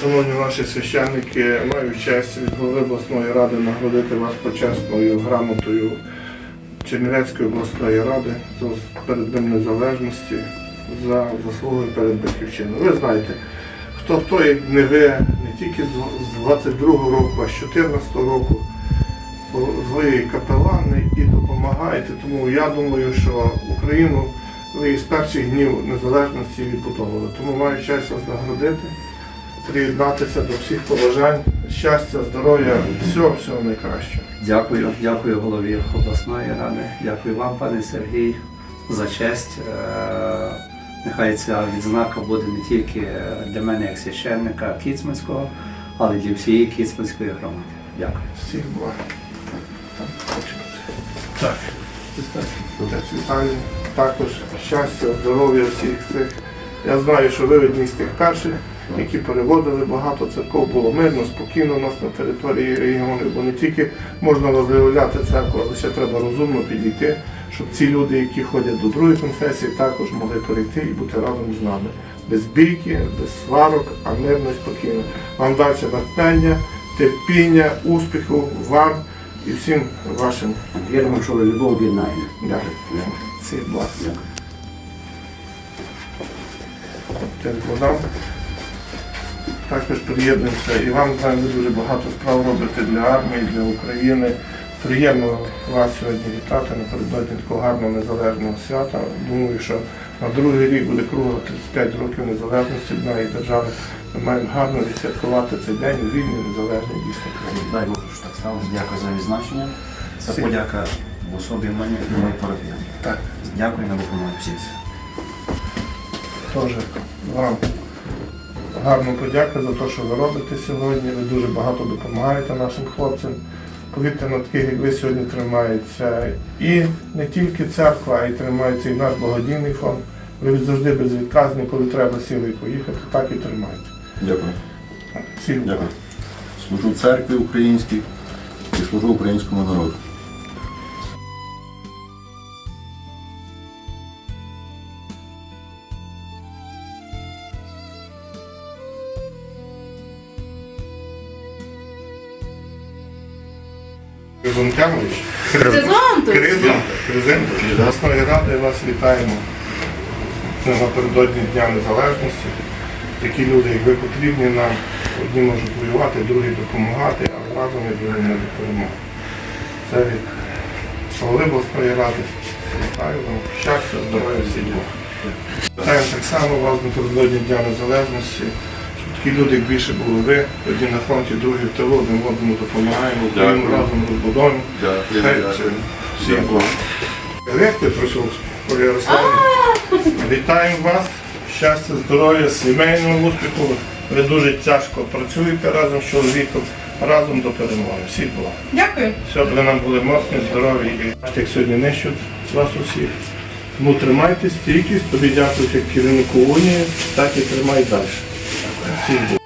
шановні наші священники, маю честь від голови обласної ради нагородити вас почесною грамотою Чернівецької обласної ради за перед Днем Незалежності за заслуги перед батьківщиною. Ви знаєте, хто хто як не ви, не тільки з 22-го року, а з 14-го року ви капелани і допомагаєте. Тому я думаю, що Україну ви з перших днів незалежності відбудовували. Тому маю честь вас нагородити, приєднатися до всіх побажань, щастя, здоров'я, всього, всього найкращого. Дякую, дякую голові обласної ради, дякую вам, пане Сергій, за честь. Е, Нехай ця відзнака буде не тільки для мене як священника Кіцманського, але й для всієї Кіцманської громади. Дякую. Всіх благ. Так. Також щастя, здоров'я всіх цих. Я знаю, що ви одні з тих перших, які переводили багато церков, було мирно, спокійно у нас на території регіону, бо не тільки можна возглавляти церкву, але ще треба розумно підійти, щоб ці люди, які ходять до другої конфесії, також могли перейти і бути разом з нами. Без бійки, без сварок, а мирно і спокійно. Вам далі натхнення, терпіння, успіху вам і всім вашим Віримо, що любов об'єднає. Дякую. Всіх благ. Дякую. Також приєднуємося і вам знаю, ви дуже багато справ робите для армії, для України. Приємно вас сьогодні вітати напередодні такого гарного незалежного свята. Думаю, що на другий рік буде кругло 35 років незалежності одної держави. Ми маємо гарно відсвяткувати цей день у вільній незалежній дійсно країні. Дай Боже, що так сталося. Дякую за відзначення. Це Всі. подяка в особі мене і моїй парадії. Так. Дякую на допомогу всім. Теж вам гарну подяку за те, що ви робите сьогодні. Ви дуже багато допомагаєте нашим хлопцям. Повірте, на таких, як ви сьогодні тримається і не тільки церква, а й тримається і наш благодійний фонд. Ви завжди безвідказні, коли треба сіли поїхати, так і тримаєте. Дякую. Всіх. Дякую. Служу церкві українській і служу українському народу. Хризантемович. Хризантович. Криза, Кризенко, ради вас вітаємо напередодні Дня Незалежності. Такі люди, як ви потрібні нам, одні можуть воювати, другі допомагати, але разом і другі не до. Це від голови обласної ради. Вітаю вам щастя, здоров'я, всіх. Вітаємо так само вас напередодні Дня Незалежності. Щоб такі люди, як більше були ви, одні на фронті, другі в тилу, один одному допомагаємо, Україну разом розбудовуємо. Дякую. Хай це. Як ти пройшов, Вітаємо вас, щастя, здоров'я, сімейного успіху. Ви дуже тяжко працюєте разом з чоловіком, разом до перемоги. Всі благ. Дякую. Все, аби нам були моцні, здорові і бачите, як сьогодні нищуть вас усіх. Тому тримайте стійкість, тобі дякую як керівнику унії, так і тримай далі. Всіх благ.